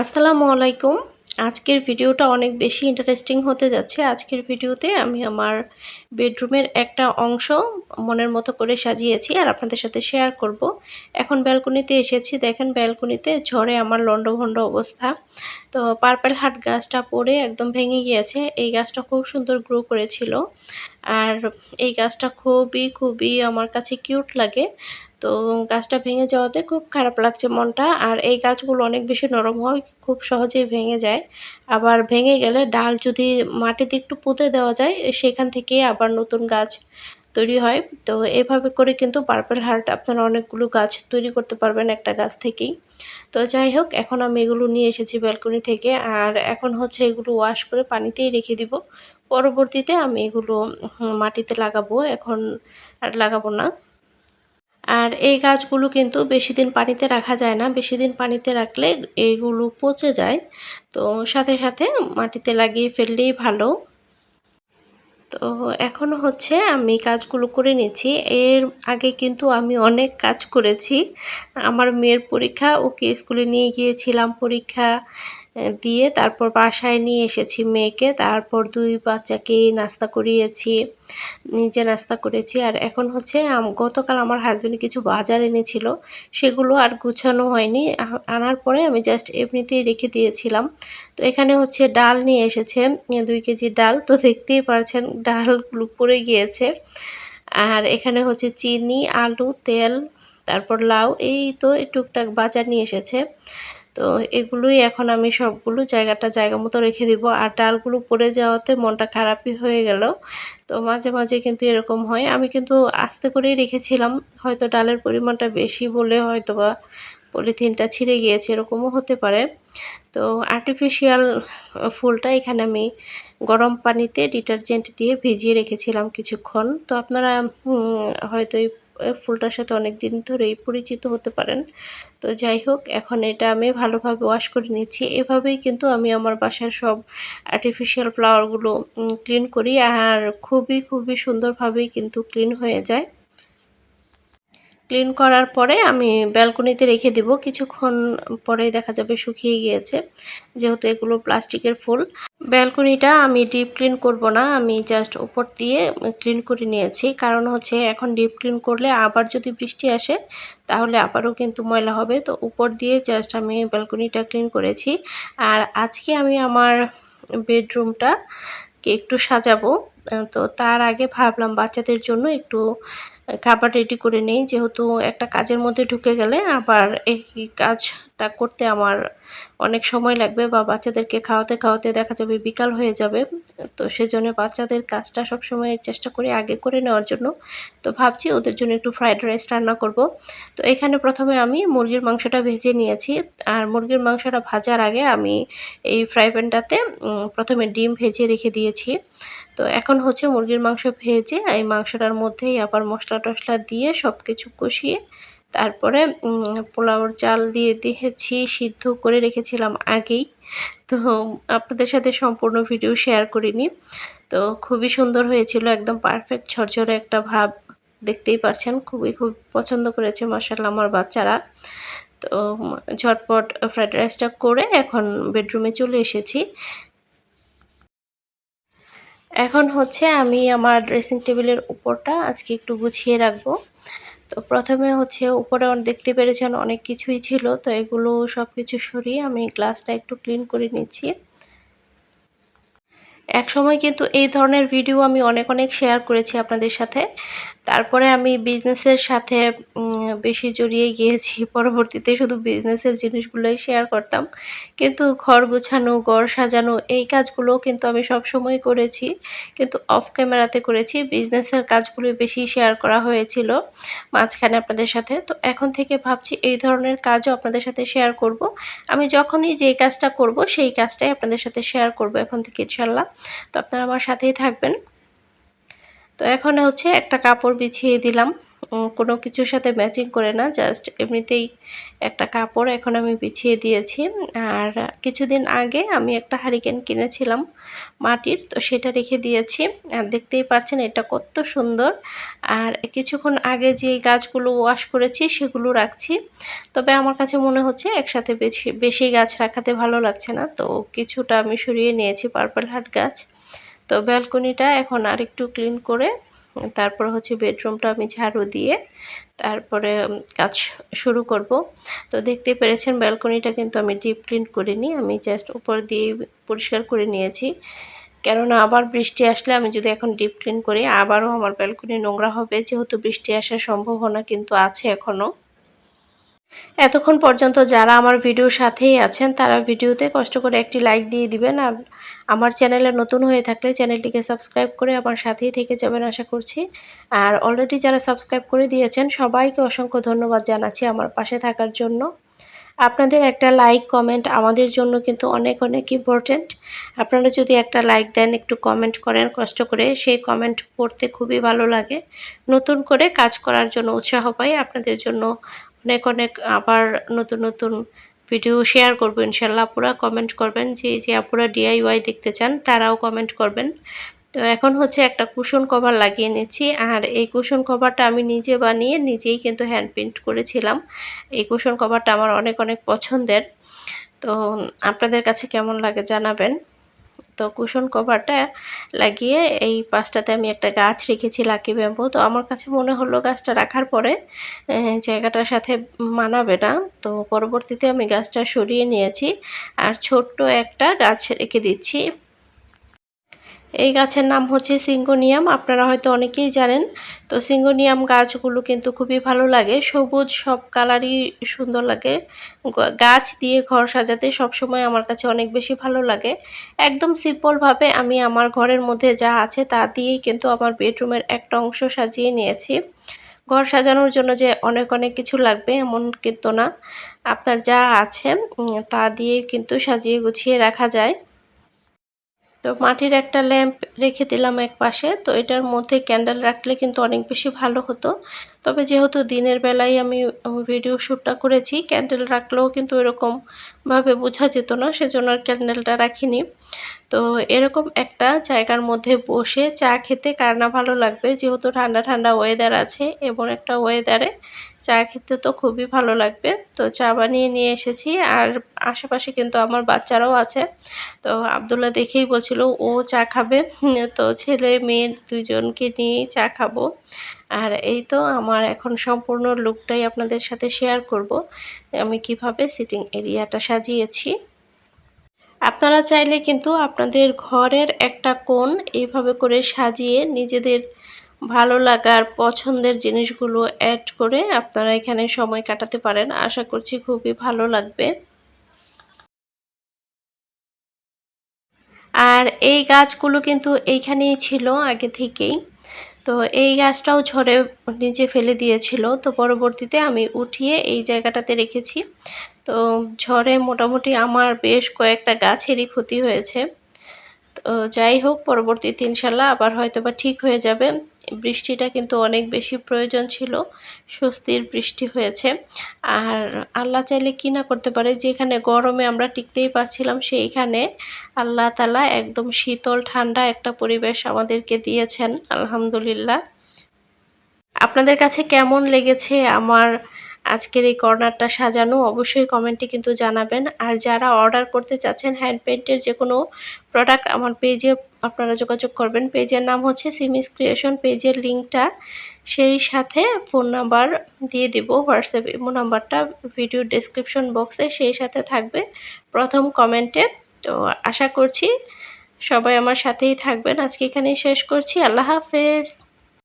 আসসালামু আলাইকুম। আজকের ভিডিওটা অনেক বেশি ইন্টারেস্টিং হতে যাচ্ছে। আজকের ভিডিওতে আমি আমার বেডরুমের একটা অংশ মনের মতো করে সাজিয়েছি আর আপনাদের সাথে শেয়ার করব। এখন ব্যালকনিতে এসেছি। দেখেন ব্যালকনিতে ঝড়ে আমার লন্ডভন্ড অবস্থা। তো পার্পেল হাট গাছটা পড়ে একদম ভেঙে গিয়েছে। এই গাছটা খুব সুন্দর গ্রো করেছিল। আর এই গাছটা খুবই খুবই আমার কাছে কিউট লাগে। তো গাছটা ভেঙে যাওয়াতে খুব খারাপ লাগছে মনটা। আর এই গাছগুলো অনেক বেশি নরম হয়, খুব সহজেই ভেঙে যায়। আবার ভেঙে গেলে ডাল যদি মাটিতে একটু পুঁতে দেওয়া যায়, সেখান থেকে আবার নতুন গাছ তৈরি হয়। তো এভাবে করে কিন্তু পার্পেল হার্ট আপনারা অনেকগুলো গাছ তৈরি করতে পারবেন একটা গাছ থেকেই। তো যাই হোক, এখন আমি এগুলো নিয়ে এসেছি ব্যালকনি থেকে আর এখন হচ্ছে এগুলো ওয়াশ করে পানিতেই রেখে দিব। পরবর্তীতে আমি এগুলো মাটিতে লাগাবো। এখন আর লাগাবো না। আর এই গাছগুলো কিন্তু বেশি দিন পানিতে রাখা যায় না। বেশি দিন পানিতে রাখলে এইগুলো পচে যায়। তো সাথে সাথে মাটিতে লাগিয়ে ফেললেই ভালো। তো এখন হচ্ছে আমি কাজগুলো করে নিচ্ছি এর আগে কিন্তু আমি অনেক কাজ করেছি। আমার মেয়ের পরীক্ষা, ওকে স্কুলে নিয়ে গিয়েছিলাম পরীক্ষা। দিয়ে তারপর বাসায় নিয়ে এসেছি মেয়েকে। তারপর দুই বাচ্চাকে নাস্তা করিয়েছি, নিজে নাস্তা করেছি। আর এখন হচ্ছে গতকাল আমার হাজব্যান্ড কিছু বাজার এনেছিল, সেগুলো আর গুছানো হয়নি। আনার পরে আমি জাস্ট এমনিতেই রেখে দিয়েছিলাম। তো এখানে হচ্ছে ডাল নিয়ে এসেছে দুই কেজি ডাল। তো দেখতেই পারছেন ডালগুলো পড়ে গিয়েছে। আর এখানে হচ্ছে চিনি, আলু, তেল, তারপর লাউ, এই তো টুকটাক বাজার নিয়ে এসেছে। তো এগুলোই এখন আমি সবগুলো জায়গাটা জায়গা মতো রেখে দিব। আর ডালগুলো পড়ে যাওয়াতে মনটা খারাপই হয়ে গেল। তো মাঝে মাঝে কিন্তু এরকম হয়। আমি কিন্তু আস্তে করেই রেখেছিলাম। হয়তো ডালের পরিমাণটা বেশি বলে হয়তো বা পলিথিনটা ছিঁড়ে গিয়েছে, এরকমও হতে পারে। তো আর্টিফিশিয়াল ফুলটা এখানে আমি গরম পানিতে ডিটারজেন্ট দিয়ে ভিজিয়ে রেখেছিলাম কিছুক্ষণ। তো আপনারা হয়তো এই ফুলটার সাথে অনেক দিন ধরেই পরিচিত হতে পারেন। তো যাই হোক, এখন এটা আমি ভালোভাবে ওয়াশ করে নিচ্ছি। এভাবেই কিন্তু আমি আমার বাসার সব আর্টিফিশিয়াল ফ্লাওয়ারগুলো ক্লিন করি। আর খুবই খুবই সুন্দরভাবেই কিন্তু ক্লিন হয়ে যায়। ক্লিন করার পরে আমি ব্যালকনিতে রেখে দিব। কিছুক্ষণ পরে দেখা যাবে শুকিয়ে গিয়েছে, যেহেতু এগুলো প্লাস্টিকের ফুল। ব্যালকনিটা আমি ডিপ ক্লিন করব না, আমি জাস্ট উপর দিয়ে ক্লিন করে নিয়েছি। কারণ হচ্ছে এখন ডিপ ক্লিন করলে আবার যদি বৃষ্টি আসে, তাহলে আবারও কিন্তু ময়লা হবে। তো উপর দিয়ে জাস্ট আমি ব্যালকনিটা ক্লিন করেছি। আর আজকে আমি আমার বেডরুমটা একটু সাজাবো। তো তার আগে ভাবলাম বাচ্চাদের জন্য একটু খাবার রেডি করে নেই। যেহেতু একটা কাজের মধ্যে ঢুকে গেলে আবার এই কাজটা করতে আমার অনেক সময় লাগবে বা বাচ্চাদেরকে খাওয়াতে খাওয়াতে দেখা যাবে বিকাল হয়ে যাবে। তো সেজন্য বাচ্চাদের কাজটা সবসময় চেষ্টা করি আগে করে নেওয়ার জন্য। তো ভাবছি ওদের জন্য একটু ফ্রাইড রাইস রান্না করব। তো এখানে প্রথমে আমি মুরগির মাংসটা ভেজে নিয়েছি। আর মুরগির মাংসটা ভাজার আগে আমি এই ফ্রাই প্যানটাতে প্রথমে ডিম ভেজে রেখে দিয়েছি। তো এখন হচ্ছে মুরগির মাংস ভেজে এই মাংসটার মধ্যেই আবার মশলা টশলা দিয়ে সব কিছু কষিয়ে তারপরে পোলাওর চাল দিয়ে দিয়েছি, সিদ্ধ করে রেখেছিলাম আগেই। তো আপনাদের সাথে সম্পূর্ণ ভিডিও শেয়ার করিনি। তো খুবই সুন্দর হয়েছিল, একদম পারফেক্ট ঝরঝরে একটা ভাব। দেখতেই পারছেন, খুবই খুব পছন্দ করেছে মশাল্লা আমার বাচ্চারা। তো ঝটপট ফ্রাইড রাইসটা করে এখন বেডরুমে চলে এসেছি। এখন হচ্ছে আমি আমার ড্রেসিং টেবিলের উপরটা আজকে একটু গুছিয়ে রাখব। তো প্রথমে হচ্ছে উপরে দেখতে পেরেছেন অনেক কিছুই ছিল, তো এগুলো সব কিছু সরিয়ে আমি গ্লাসটা একটু ক্লিন করে নিচ্ছি। এক সময় কিন্তু এই ধরনের ভিডিও আমি অনেক অনেক শেয়ার করেছি আপনাদের সাথে। তারপরে আমি বিজনেসের সাথে বেশি জড়িয়ে গিয়েছি। পরবর্তীতে শুধু বিজনেসের জিনিসগুলোই শেয়ার করতাম। কিন্তু ঘর গোছানো, ঘর সাজানো এই কাজগুলো কিন্তু আমি সব সময় করেছি। কিন্তু অফ ক্যামেরাতে করেছি। বিজনেসের কাজগুলো বেশি শেয়ার করা হয়েছিল মাঝখানে আপনাদের সাথে। তো এখন থেকে ভাবছি এই ধরনের কাজও আপনাদের সাথে শেয়ার করব। আমি যখনই যে কাজটা করব, সেই কাজটাই আপনাদের সাথে শেয়ার করব এখন থেকে ইনশাল্লাহ তো আপনারা আমার সাথেই থাকবেন। তো এখন হচ্ছে একটা কাপড় বিছিয়ে দিলাম। কোনো কিছুর সাথে ম্যাচিং করে না জাস্ট এমনিতেই একটা কাপড় এখন আমি বিছিয়ে দিয়েছি। আর কিছুদিন আগে আমি একটা হারিকেন কিনেছিলাম মাটির, তো সেটা রেখে দিয়েছি। আর দেখতেই পাচ্ছেন এটা কত সুন্দর। আর কিছুক্ষণ আগে যে গাছগুলো ওয়াশ করেছি সেগুলো রাখছি। তবে আমার কাছে মনে হচ্ছে একসাথে বেশি বেশি গাছ রাখাতে ভালো লাগছে না। তো কিছুটা আমি সরিয়ে নিয়েছি পার্পল হাট গাছ। তো ব্যালকনিটা এখন আরেকটু ক্লিন করে তারপর হচ্ছে বেডরুমটা আমি ঝাড়ু দিয়ে তারপরে কাজ শুরু করব। তো দেখতে পেরেছেন ব্যালকনিটা কিন্তু আমি ডিপ ক্লিন করিনি, আমি জাস্ট উপর দিয়ে পরিষ্কার করে নিয়েছি। কেননা আবার বৃষ্টি আসলে আমি যদি এখন ডিপ ক্লিন করি, আবারও আমার ব্যালকনি নোংরা হবে, যেহেতু বৃষ্টি আসার সম্ভাবনা কিন্তু আছে এখনও এতক্ষণ পর্যন্ত যারা আমার ভিডিওর সাথেই আছেন, তারা ভিডিওতে কষ্ট করে একটি লাইক দিয়ে দিবেন। আর আমার চ্যানেলে নতুন হয়ে থাকলে চ্যানেলটিকে সাবস্ক্রাইব করে আমার সাথেই থেকে যাবেন আশা করছি। আর অলরেডি যারা সাবস্ক্রাইব করে দিয়েছেন, সবাইকে অসংখ্য ধন্যবাদ জানাচ্ছি আমার পাশে থাকার জন্য। আপনাদের একটা লাইক কমেন্ট আমাদের জন্য কিন্তু অনেক অনেক ইম্পর্ট্যান্ট আপনারা যদি একটা লাইক দেন, একটু কমেন্ট করেন, কষ্ট করে সেই কমেন্ট পড়তে খুবই ভালো লাগে। নতুন করে কাজ করার জন্য উৎসাহ পাই, আপনাদের জন্য অনেক অনেক আবার নতুন নতুন ভিডিও শেয়ার করব, ইনশাল্লাহ আপুরা কমেন্ট করবেন যে যে আপুরা ডিআইওয়াই দেখতে চান, তারাও কমেন্ট করবেন। তো এখন হচ্ছে একটা কুশন কভার লাগিয়ে নিচ্ছি, আর এই কুশন কভারটা আমি নিজে বানিয়ে নিজেই কিন্তু হ্যান্ড প্রিন্ট করেছিলাম। এই কুশন কভারটা আমার অনেক অনেক পছন্দের। তো আপনাদের কাছে কেমন লাগে জানাবেন। তো কুশন কভারটা লাগিয়ে এই পাশটাতে আমি একটা গাছ রেখেছি লাকি ব্যাম্বু। তো আমার কাছে মনে হলো গাছটা রাখার পরে জায়গাটার সাথে মানাবে না। তো পরবর্তীতে আমি গাছটা সরিয়ে নিয়েছি। আর ছোট্ট একটা গাছ রেখে দিচ্ছি। এই গাছের নাম হচ্ছে সিঙ্গোনিয়াম। আপনারা হয়তো অনেকেই জানেন। তো সিঙ্গোনিয়াম গাছগুলো কিন্তু খুবই ভালো লাগে। সবুজ, সব কালারই সুন্দর লাগে। গাছ দিয়ে ঘর সাজাতে সবসময় আমার কাছে অনেক বেশি ভালো লাগে। একদম সিম্পলভাবে আমি আমার ঘরের মধ্যে যা আছে তা দিয়েই কিন্তু আমার বেডরুমের একটা অংশ সাজিয়ে নিয়েছি। ঘর সাজানোর জন্য যে অনেক অনেক কিছু লাগবে এমন কিন্তু না। আপনার যা আছে তা দিয়ে কিন্তু সাজিয়ে গুছিয়ে রাখা যায়। তো মাটির একটা ল্যাম্প রেখে দিলাম এক পাশে তো এটার মধ্যে ক্যান্ডেল রাখলে কিন্তু অনেক বেশি ভালো হতো। তবে যেহেতু দিনের বেলায় আমি ভিডিও শ্যুটটা করেছি ক্যান্ডেল রাখলেও কিন্তু এরকমভাবে বোঝা যেত না, সেজন্য আর ক্যান্ডেলটা রাখিনি। তো এরকম একটা জায়গার মধ্যে বসে চা খেতে কার না ভালো লাগবে, যেহেতু ঠান্ডা ঠান্ডা ওয়েদার আছে এবং একটা ওয়েদারে চা খেতে তো খুবই ভালো লাগবে। তো চা বানিয়ে নিয়ে এসেছি, আর আশেপাশে কিন্তু আমার বাচ্চারাও আছে। তো আবদুল্লাহ দেখেই বলছিল, ও চা খাবে? তো ছেলে, মেয়ে দুজনকে নিয়েই চা খাব। আর এই তো আমার এখন সম্পূর্ণ লুকটাই আপনাদের সাথে শেয়ার করব, আমি কীভাবে সিটিং এরিয়াটা সাজিয়েছি। আপনারা চাইলে কিন্তু আপনাদের ঘরের একটা কোণ এইভাবে করে সাজিয়ে নিজেদের ভালো লাগার, পছন্দের জিনিসগুলো অ্যাড করে আপনারা এখানে সময় কাটাতে পারেন। আশা করছি খুবই ভালো লাগবে। আর এই গাছগুলো কিন্তু এইখানেই ছিল আগে থেকেই। তো এই গাছটাও ঝরে নিচে ফেলে দিয়েছিল। তো পরবর্তীতে আমি উঠিয়ে এই জায়গাটাতে রেখেছি। তো ঝড়ে মোটামুটি আমার বেশ কয়েকটা গাছেরই ক্ষতি হয়েছে। তো যাই হোক, পরবর্তী ইনশাল্লাহ আবার হয়তো বা ঠিক হয়ে যাবে। বৃষ্টিটা কিন্তু অনেক বেশি প্রয়োজন ছিল, স্বস্তির বৃষ্টি হয়েছে। আর আল্লাহ চাইলে কি না করতে পারে, যেখানে গরমে আমরা টিকতেই পারছিলাম, সেইখানে আল্লাহ তালা একদম শীতল, ঠান্ডা একটা পরিবেশ আমাদেরকে দিয়েছেন, আলহামদুলিল্লাহ। আপনাদের কাছে কেমন লেগেছে আমার আজকের এই কর্নারটা সাজানো, অবশ্যই কমেন্টে কিন্তু জানাবেন। আর যারা অর্ডার করতে চাচ্ছেন হ্যান্ড পেন্টের যে কোনো প্রোডাক্ট, আমার পেজে আপনারা যোগাযোগ করবেন। পেজের নাম হচ্ছে সিমিস ক্রিয়েশন পেজের লিঙ্কটা সেই সাথে ফোন নাম্বার দিয়ে দিব, হোয়াটসঅ্যাপ, ইমো নাম্বারটা ভিডিও ডিসক্রিপশন বক্সে সেই সাথে থাকবে প্রথম কমেন্টে। তো আশা করছি সবাই আমার সাথেই থাকবেন। আজকে এখানেই শেষ করছি। আল্লাহ হাফেজ।